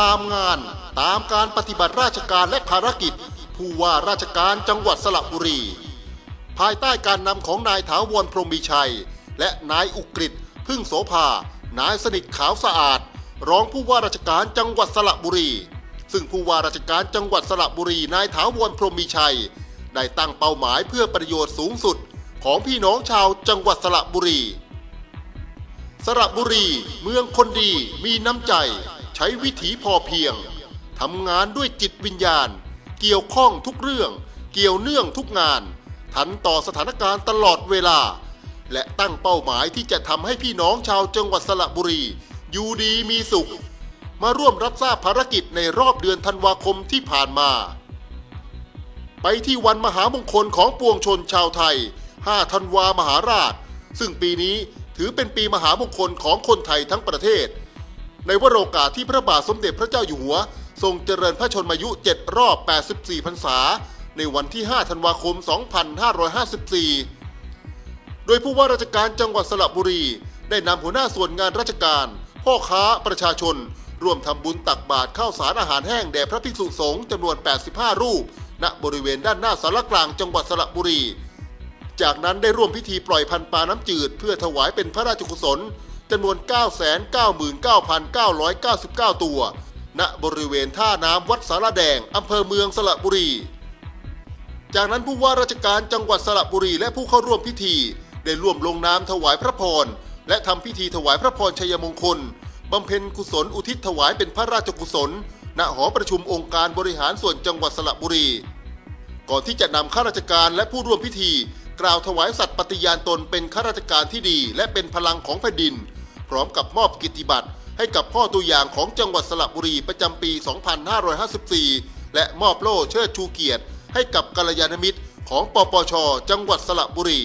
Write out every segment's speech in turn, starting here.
ตามงาน ตามการปฏิบัติราชการและภารกิจ ผู้ว่าราชการจังหวัดสระบุรี ภายใต้การนำของนายถาวรพรหมมีชัย และนายอุกฤษพึ่งโสภานายสนิทขาวสะอาด รองผู้ว่าราชการจังหวัดสระบุรี ซึ่งผู้ว่าราชการจังหวัดสระบุรีนายถาวรพรหมมีชัย ได้ตั้งเป้าหมายเพื่อประโยชน์สูงสุดของพี่น้องชาวจังหวัดสระบุรี สระบุรี เมืองคนดีมีน้ำใจ ช้วิถีพอเพียงทำงานด้วยจิตวิญญาณ เกี่ยวข้องทุกเรื่อง เกี่ยวเนื่องทุกงาน ทันต่อสถานการณ์ตลอดเวลา และตั้งเป้าหมายที่จะทำให้พี่น้องชาวจังหวัดสระบุรี อยู่ดีมีสุข มาร่วมรับทราบภารกิจในรอบเดือนธันวาคมที่ผ่านมา ไปที่วันมหามงคลของปวงชนชาวไทย 5 ธันวามหาราช ซึ่งปีนี้ถือเป็นปีมหามงคลของคนไทยทั้งประเทศ ในวโรกาสที่พระบาทสมเด็จพระเจ้าอยู่หัว ทรงเจริญพระชนมายุ 7 รอบ 84 พรรษา ในวันที่ 5 ธันวาคม 2554 โดยผู้ว่าราชการจังหวัดสระบุรี ได้นำหัวหน้าส่วนงานราชการ พ่อค้าประชาชน ร่วมทำบุญตักบาตรข้าวสารอาหารแห้งแด่พระภิกษุสงฆ์จำนวน 85 รูป ณ บริเวณด้านหน้าสารกลางจังหวัดสระบุรี จากนั้นได้ร่วมพิธีปล่อยพันปลาน้ำจืด เพื่อถวายเป็นพระราชกุศล จำนวน 999,999 ตัว ณ บริเวณท่าน้ำวัดสารแดง อำเภอเมืองสระบุรี จากนั้นผู้ว่าราชการจังหวัดสระบุรีและผู้เข้าร่วมพิธี ได้ร่วมลงนามถวายพระพร และทำพิธีถวายพระพรชัยมงคล บำเพ็ญกุศลอุทิศถวายเป็นพระราชกุศล ณ หอประชุมองค์การบริหารส่วนจังหวัดสระบุรี ก่อนที่จะนำข้าราชการและผู้ร่วมพิธีกล่าวถวายสัตย์ปฏิญาณตนเป็นข้าราชการที่ดีและเป็นพลังของแผ่นดิน พร้อมกับมอบกิตติบัตรให้กับพ่อตัวอย่างของจังหวัดสระบุรีประจำปี 2554 และมอบโล่เชิดชูเกียรติ ให้กับกัลยาณมิตรของปปช จังหวัดสระบุรี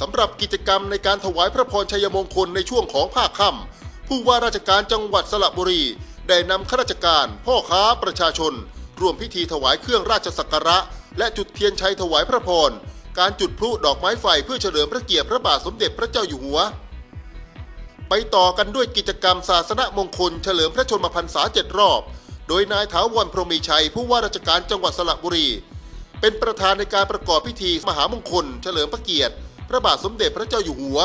สำหรับกิจกรรมในการถวายพระพรชัยมงคลในช่วงของภาคค่ำผู้ว่าราชการจังหวัดสระบุรี ได้นำข้าราชการ พ่อค้าประชาชน ร่วมพิธีถวายเครื่องราชสักการะ และจุดเทียนชัยถวายพระพรการจุดพลุดอกไม้ไฟเพื่อเฉลิมพระเกียรติพระบาทสมเด็จพระเจ้าอยู่หัว ไปต่อกันด้วยกิจกรรมศาสนมงคลเฉลิมพระชนมพรรษาเจ็ดรอบ โดยนายถาวรพรหมีชัย ผู้ว่าราชการจังหวัดสระบุรี เป็นประธานในการประกอบพิธีมหามงคล เฉลิมพระเกียรติ พระบาทสมเด็จพระเจ้าอยู่หัว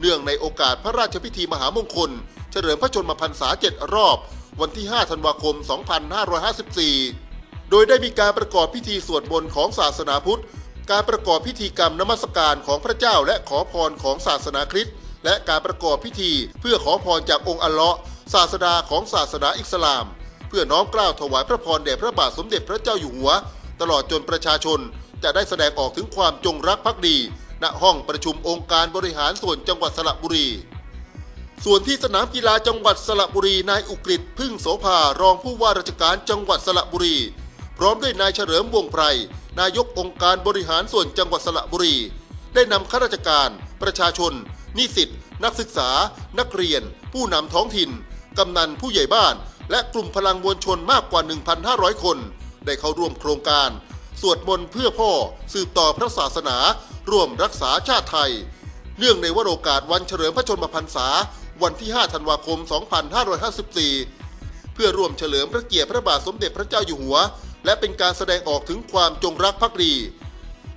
เนื่องในโอกาสพระราชพิธีมหามงคล เฉลิมพระชนมพรรษาเจ็ดรอบ วันที่ 5 ธันวาคม 2554 โดยได้มีการประกอบพิธีสวดมนต์ของศาสนาพุทธ การประกอบพิธีกรรมนมัสการของพระเจ้าและขอพรของศาสนาคริสต์ และการประกอบพิธี เพื่อขอพรจากองค์อัลเลาะห์ศาสดาของศาสนาอิสลาม เพื่อน้อมกล้าวถวายพระพรแด่พระบาทสมเด็จพระเจ้าอยู่หัว ตลอดจนประชาชน จะได้แสดงออกถึงความจงรักภักดี ณห้องประชุมองค์การบริหารส่วนจังหวัดสระบุรีส่วนที่สนามกีฬาจังหวัดสระบุรีนายอุกฤษพึ่งโสภารองผู้ว่าราชการจังหวัดสระบุรี พร้อมด้วยนายเฉลิมวงไพรนายกองค์การบริหารส่วนจังหวัดสระบุรี ได้นำข้าราชการ ประชาชน นิสิต นักศึกษา นักเรียน ผู้นำท้องถิ่น กำนันผู้ใหญ่บ้าน และกลุ่มพลังมวลชนมากกว่า 1,500 คน ได้เข้าร่วมโครงการ สวดมนต์เพื่อพ่อสืบต่อพระศาสนา ร่วมรักษาชาติไทย เนื่องในวโรกาสวันเฉลิมพระชนมพรรษา วันที่ 5 ธันวาคม 2554 เพื่อร่วมเฉลิมพระเกียรติพระบาทสมเด็จพระเจ้าอยู่หัว และเป็นการแสดงออกถึงความจงรักภักดี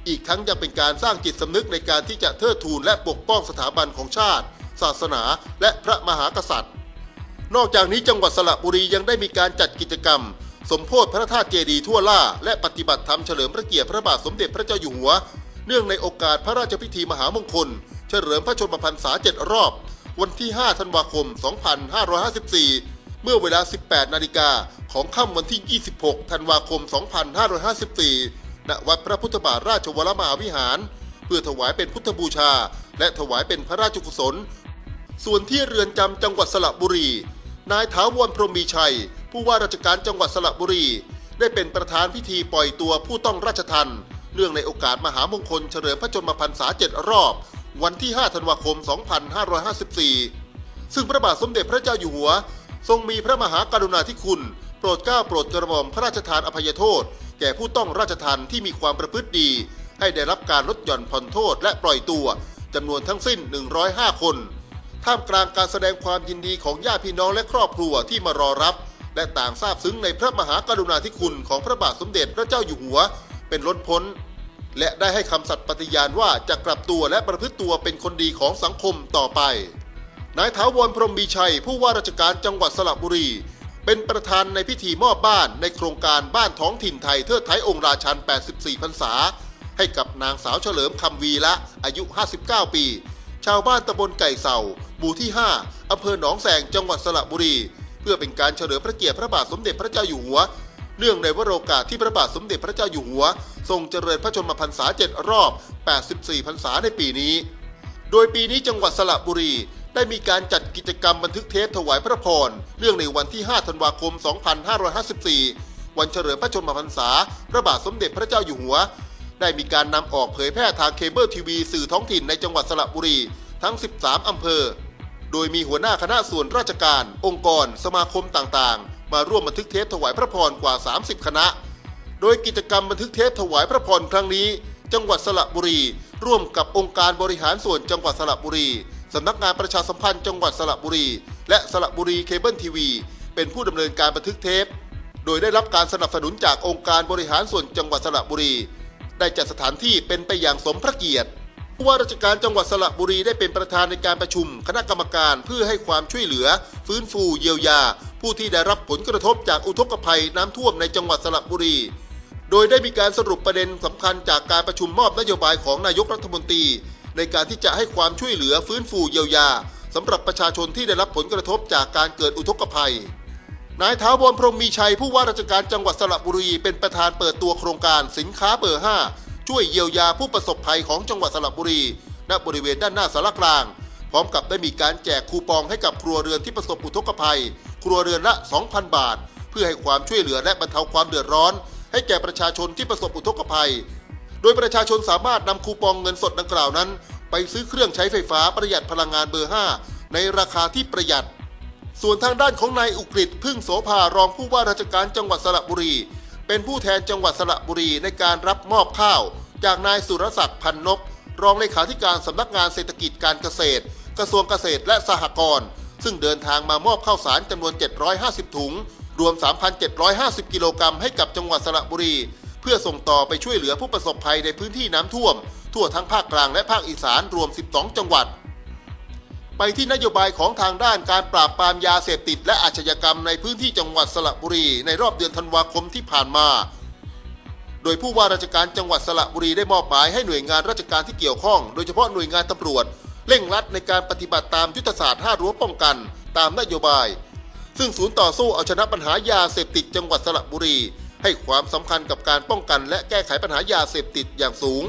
อีกทั้งยังเป็นการสร้างจิตสำนึกในการที่จะเทิดทูนและปกป้องสถาบันของชาติ ศาสนา และพระมหากษัตริย์ นอกจากนี้จังหวัดสระบุรียังได้มีการจัดกิจกรรม สมโพธิพระธาตุเจดีย์ทั่วล่า และปฏิบัติธรรมเฉลิมพระเกียรติพระบาทสมเด็จพระเจ้าอยู่หัว เนื่องในโอกาสพระราชพิธีมหามงคล เฉลิมพระชนมพรรษาเจ็ดรอบ วันที่ 5 ธันวาคม 2554 เมื่อเวลา 18 นาฬิกาของค่ำวันที่ 26 ธันวาคม 2554 ณวัดพระพุทธบาทราชวรมหาวิหาร เพื่อถวายเป็นพุทธบูชา และถวายเป็นพระราชกุศล ส่วนที่เรือนจำจังหวัดสระบุรี นายถาวรพรหมีชัย ผู้ว่าราชการจังหวัดสระบุรี ได้เป็นประธานพิธีปล่อยตัวผู้ต้องราชทันเนื่องในโอกาสมหามงคลเฉลิมพระชนมพรรษาเจ็ดรอบ วันที่ 5 ธันวาคม 2554 ซึ่งพระบาทสมเด็จพระเจ้าอยู่หัว ทรงมีพระมหากรุณาธิคุณ โปรดเกล้าโปรดกระหม่อมพระราชทานอภัยโทษ แก่ผู้ต้องราชทันที่มีความประพฤติดี ให้ได้รับการลดหย่อนผ่อนโทษและปล่อยตัวจำนวนทั้งสิ้น 105 คน ท่ามกลางการแสดงความยินดีของญาติพี่น้องและครอบครัวที่มารอรับ และต่างทราบซึ้งในพระมหากรุณาธิคุณของพระบาทสมเด็จพระเจ้าอยู่หัว เป็นล้นพ้น และได้ให้คำสัตย์ปฏิญาณว่าจะกลับตัวและประพฤติตัวเป็นคนดีของสังคมต่อไป นายถาวรพรหมมีชัยผู้ว่าราชการจังหวัดสระบุรี เป็นประธานในพิธีมอบบ้านในโครงการบ้านท้องถิ่นไทยเทิดไทยองค์ราชัน 84 พรรษา ให้กับนางสาวเฉลิมคำวีละอายุ 59 ปี ชาวบ้านตำบลไก่เสาหมู่ที่ 5อำเภอหนองแสงจังหวัดสระบุรี เพื่อเป็นการเฉลิมพระเกียรติพระบาทสมเด็จพระเจ้าอยู่หัว เนื่องในวโรกาสที่พระบาทสมเด็จพระเจ้าอยู่หัว ทรงเจริญพระชนมพรรษา 7 รอบ 84 พรรษาในปีนี้ โดยปีนี้จังหวัดสระบุรี ได้มีการจัดกิจกรรมบันทึกเทปถวายพระพร เรื่องในวันที่ 5 ธันวาคม 2554 วันเฉลิมพระชนมพรรษา พระบาทสมเด็จพระเจ้าอยู่หัว ได้มีการนำออกเผยแพร่ทางเคเบิลทีวีสื่อท้องถิ่นในจังหวัดสระบุรีทั้ง 13 อำเภอ โดยมีหัวหน้าคณะส่วนราชการ องค์กร สมาคมต่างๆ มาร่วมบันทึกเทปถวายพระพรกว่า 30 คณะ โดยกิจกรรมบันทึกเทปถวายพระพรครั้งนี้ จังหวัดสระบุรี ร่วมกับองค์การบริหารส่วนจังหวัดสระบุรี สำนักงานประชาสัมพันธ์จังหวัดสระบุรี และสระบุรีเคเบิลทีวี เป็นผู้ดำเนินการบันทึกเทป โดยได้รับการสนับสนุนจากองค์การบริหารส่วนจังหวัดสระบุรี ได้จัดสถานที่เป็นไปอย่างสมพระเกียรติผู้ว่าราชการจังหวัดสระบุรีได้เป็นประธานในการประชุม คณะกรรมการเพื่อให้ความช่วยเหลือ ฟื้นฟูเยียวยา ผู้ที่ได้รับผลกระทบจากอุทกภัยน้ำท่วมในจังหวัดสระบุรี โดยได้มีการสรุปประเด็นสำคัญจากการประชุมมอบนโยบายของนายกรัฐมนตรี ในการที่จะให้ความช่วยเหลือฟื้นฟูเยียวยาสำหรับประชาชนที่ได้รับผลกระทบจากการเกิดอุทกภัย นายท้าวรพรหมมีชัยผู้ว่าราชการจังหวัดสระบุรีเป็นประธานเปิดตัวโครงการสินค้าเบอร์ 5 ช่วยเยียวยาผู้ประสบภัยของจังหวัดสระบุรี ณบริเวณด้านหน้าสารกลาง พร้อมกับได้มีการแจกคูปองให้กับครัวเรือนที่ประสบอุทกภัย ครัวเรือนละ 2,000 บาท เพื่อให้ความช่วยเหลือและบรรเทาความเดือดร้อน ให้แก่ประชาชนที่ประสบอุทกภัย โดยประชาชนสามารถนำคูปองเงินสดดังกล่าวนั้น ไปซื้อเครื่องใช้ไฟฟ้าประหยัดพลังงานเบอร์ 5 ในราคาที่ประหยัด ส่วนทางด้านของนายอุกฤษพึ่งโสภารองผู้ว่าราชการจังหวัดสระบุรี เป็นผู้แทนจังหวัดสระบุรีในการรับมอบข้าว จากนายสุรศักดิ์พันนบรองเลขาธิการสำนักงานเศรษฐกิจการเกษตร กระทรวงเกษตรและสหกรณ์ซึ่งเดินทางมามอบข้าวสารจำนวน 750 ถุง รวม 3,750 กิโลกรัมให้กับจังหวัดสระบุรี พื่อส่งต่อไปช่วยเหลือผู้ประสบภัยในพื้นที่น้ำท่วม ทั่วทั้งภาคกลางและภาคอีสานรวม 12 จังหวัด ไปที่นโยบายของทางด้านการปราบปรามยาเสพติดและอาชญากรรมในพื้นที่จังหวัดสระบุรีในรอบเดือนธันวาคมที่ผ่านมา โดยผู้ว่าราชการจังหวัดสระบุรีได้มอบหมายให้หน่วยงานราชการที่เกี่ยวข้อง โดยเฉพาะหน่วยงานตำรวจเร่งรัดในการปฏิบัติตามยุทธศาสตร์ 5 รั้วป้องกัน ตามนโยบาย ซึ่งศูนย์ต่อสู้เอาชนะปัญหายาเสพติดจังหวัดสระบุรี ให้ความสำคัญกับการป้องกันและแก้ไขปัญหายาเสพติดอย่างสูง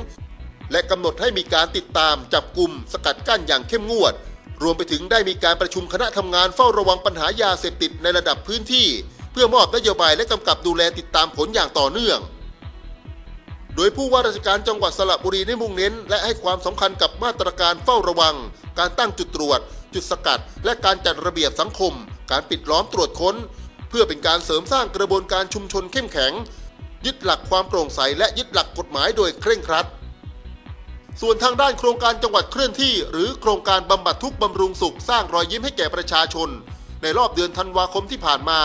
และกำหนดให้มีการติดตามจับกลุ่มสกัดกั้นอย่างเข้มงวด รวมไปถึงได้มีการประชุมคณะทำงานเฝ้าระวังปัญหายาเสพติดในระดับพื้นที่ เพื่อมอบนโยบายและกำกับดูแลติดตามผลอย่างต่อเนื่องโดยผู้ว่าราชการจังหวัดสระบุรีได้มุ่งเน้น และให้ความสำคัญกับมาตรการเฝ้าระวัง การตั้งจุดตรวจ จุดสกัด และการจัดระเบียบสังคม การปิดล้อมตรวจค้น เพื่อเป็นการเสริมสร้างกระบวนการชุมชนเข้มแข็ง ยึดหลักความโปร่งใสและยึดหลักกฎหมายโดยเคร่งครัด ส่วนทางด้านโครงการจังหวัดเคลื่อนที่ หรือโครงการบำบัดทุกบำรุงสุขสร้างรอยยิ้มให้แก่ประชาชน ในรอบเดือนธันวาคมที่ผ่านมา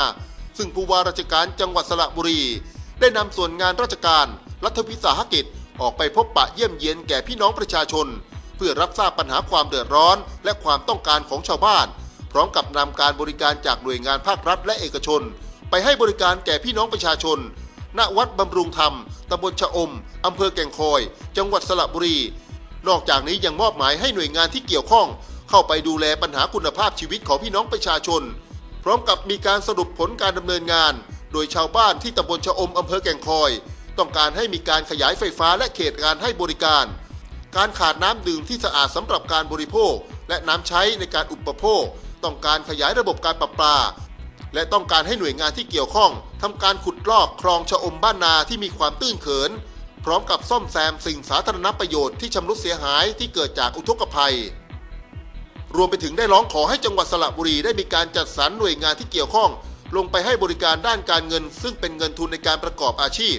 ซึ่งผู้ว่าราชการจังหวัดสระบุรี ได้นำส่วนงานราชการ รัฐวิสาหกิจออกไปพบปะเยี่ยมเยียนแก่พี่น้องประชาชน เพื่อรับทราบปัญหาความเดือดร้อน และความต้องการของชาวบ้าน พร้อมกับนำการบริการจากหน่วยงานภาครัฐและเอกชน ไปให้บริการแก่พี่น้องประชาชน ณ วัดบำรุงธรรมตำบลชะอมอำเภอแก่งคอย จังหวัดสระบุรี นอกจากนี้ยังมอบหมายให้หน่วยงานที่เกี่ยวข้อง เข้าไปดูแลปัญหาคุณภาพชีวิตของพี่น้องประชาชน พร้อมกับมีการสรุปผลการดำเนินงาน โดยชาวบ้านที่ตำบลชะอมอำเภอแก่งคอย ต้องการให้มีการขยายไฟฟ้าและเขตการให้บริการ การขาดน้ำดื่มที่สะอาดสำหรับการบริโภค และน้ำใช้ในการอุปโภค ต้องการขยายระบบการประปา และต้องการให้หน่วยงานที่เกี่ยวข้องทำการขุดลอกคลองชะอมบ้านนาที่มีความตื้นเขิน พร้อมกับซ่อมแซมสิ่งสาธารณประโยชน์ที่ชำรุดเสียหายที่เกิดจากอุทกภัย รวมไปถึงได้ร้องขอให้จังหวัดสระบุรีได้มีการจัดสรรหน่วยงานที่เกี่ยวข้อง ลงไปให้บริการด้านการเงิน ซึ่งเป็นเงินทุนในการประกอบอาชีพ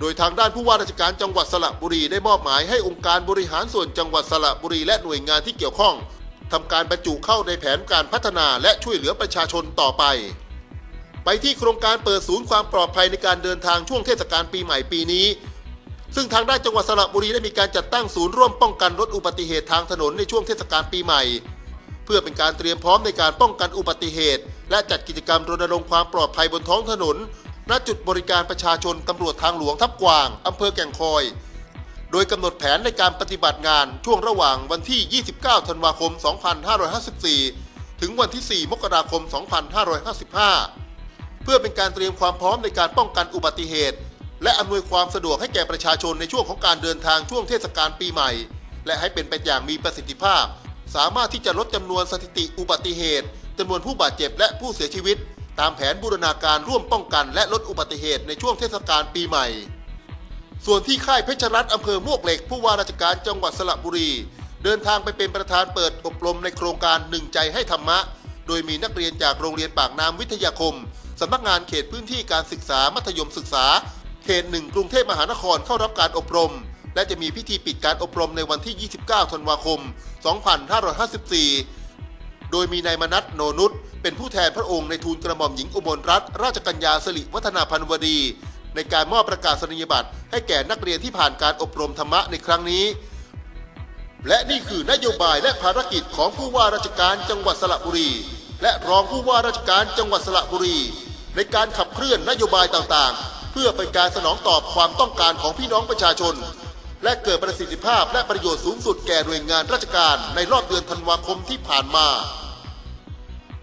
โดยทางด้านผู้ว่าราชการจังหวัดสระบุรีได้มอบหมายให้องค์การบริหารส่วนจังหวัดสระบุรีและหน่วยงานที่เกี่ยวข้อง ทำการบรรจุเข้าในแผนการพัฒนาและช่วยเหลือประชาชนต่อไป ไปที่โครงการเปิดศูนย์ความปลอดภัยในการเดินทางช่วงเทศกาลปีใหม่ปีนี้ ซึ่งทางด้านจังหวัดสระบุรีได้มีการจัดตั้งศูนย์ร่วมป้องกันลดอุบัติเหตุทางถนนในช่วงเทศกาลปีใหม่ เพื่อเป็นการเตรียมพร้อมในการป้องกันอุบัติเหตุ และจัดกิจกรรมรณรงค์ความปลอดภัยบนท้องถนนณจุดบริการประชาชนตำรวจทางหลวงทับกวางอำเภอแก่งคอย โดยกำหนดแผนในการปฏิบัติงานช่วงระหว่างวันที่ 29 ธันวาคม 2554 ถึงวันที่ 4 มกราคม 2555 เพื่อเป็นการเตรียมความพร้อมในการป้องกันอุบัติเหตุ และอำนวยความสะดวกให้แก่ประชาชนในช่วงของการเดินทางช่วงเทศกาลปีใหม่ และให้เป็นไปอย่างมีประสิทธิภาพ สามารถที่จะลดจำนวนสถิติอุบัติเหตุจำนวนผู้บาดเจ็บและผู้เสียชีวิต ตามแผนบูรณาการร่วมป้องกันและลดอุบัติเหตุในช่วงเทศกาลปีใหม่ ส่วนที่ค่ายเพชรรัตน์อำเภอมวกเหล็ก ผู้ว่าราชการจังหวัดสระบุรี เดินทางไปเป็นประธานเปิดอบรมในโครงการหนึ่งใจให้ธรรมะ โดยมีนักเรียนจากโรงเรียนปากน้ำวิทยาคมสำนักงานเขตพื้นที่การศึกษามัธยมศึกษา เขตหนึ่งกรุงเทพมหานครเข้ารับการอบรม และจะมีพิธีปิดการอบรมในวันที่ 29 ธันวาคม 2554 โดยมีนายมนัทโนนุชเป็นผู้แทนพระองค์ในทูลกระหม่อมหญิงอุบลรัตนราชกัญญาสิริวัฒนาพันวดี ในการมอบประกาศนียบัตรให้แก่นักเรียนที่ผ่านการอบรมธรรมะในครั้งนี้ และนี่คือนโยบายและภารกิจของผู้ว่าราชการจังหวัดสระบุรี และรองผู้ว่าราชการจังหวัดสระบุรี ในการขับเคลื่อนนโยบายต่างๆ เพื่อเป็นการสนองตอบความต้องการของพี่น้องประชาชน และเกิดประสิทธิภาพและประโยชน์สูงสุดแก่หน่วยงานราชการในรอบเดือนธันวาคมที่ผ่านมา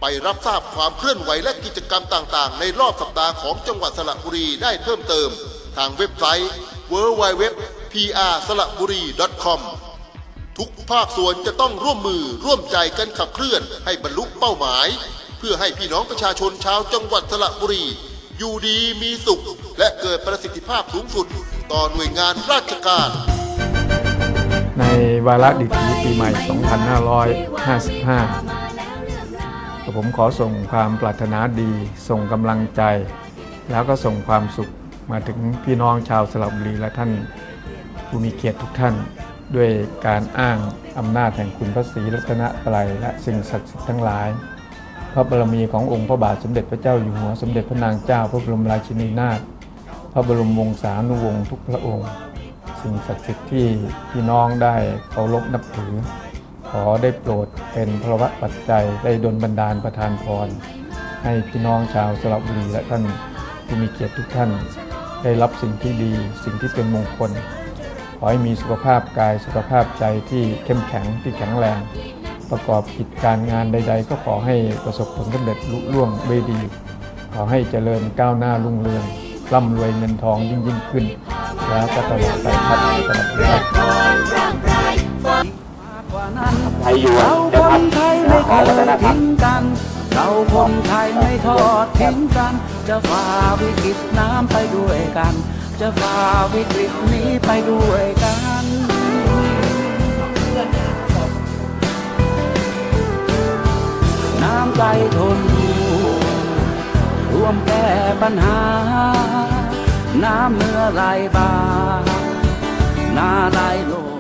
ไปรับทราบความเคลื่อนไหวและกิจกรรมต่างๆ ในรอบสัปดาห์ของจังหวัดสระบุรีได้เพิ่มเติม ทางเว็บไซต์ www.prsalaburee.com ทุกภาคส่วนจะต้องร่วมมือร่วมใจกันขับเคลื่อนให้บรรลุเป้าหมาย เพื่อให้พี่น้องประชาชนชาวจังหวัดสระบุรี อยู่ดีมีสุข และเกิดประสิทธิภาพสูงสุด ต่อหน่วยงานราชการ ในวาระดิถีปีใหม่ 2555 ผมขอส่งความปรารถนาดี ส่งกำลังใจ แล้วก็ส่งความสุขมาถึงพี่น้องชาวสระบุรีและท่านผู้มีเกียรติทุกท่าน ด้วยการอ้างอำนาจแห่งคุณพระศรีรัตนตรัยและสิ่งศักดิ์สิทธิ์ทั้งหลาย พระบารมีขององค์พระบาทสมเด็จพระเจ้าอยู่หัวสมเด็จพระนางเจ้าพระบรมราชินีนาถพระบรมวงศานุวงศ์ทุกพระองค์ สิ่งศักดิ์สิทธิ์ที่พี่น้องได้เคารพนับถือ อได้โปรดเป็นพระวะปัจจัยได้ดลบันดาลประทานพร ให้พี่น้องชาวสระบุรีและท่านผู้มีเกียรติทุกท่าน ได้รับสิ่งที่ดีสิ่งที่เป็นมงคล ขอให้มีสุขภาพกายสุขภาพใจที่เข้มแข็งที่แข็งแรง ประกอบกิจการงานใด ๆ ก็ขอให้ประสบผลสำเร็จลุล่วงด้วยดี ขอให้เจริญก้าวหน้ารุ่งเรืองร่ำรวยเงินทองยิ่งยิ่งขึ้น แล้วก็ตลอดไปครับสวัสดีครับ ไทยยวนเรานะครับนไทยไม่เคขอยวัฒนธรรทิ้มงกันเราคนไทยไม่ทอดทิ้งกัน จะฝ่าวิกฤตน้ำไปด้วยกัน จะฝ่าวิกฤตนี้ไปด้วยกันน้ำใจทนร่วมแก้ปัญหา น้ำเมื่อไหลบาหน้าไหลโล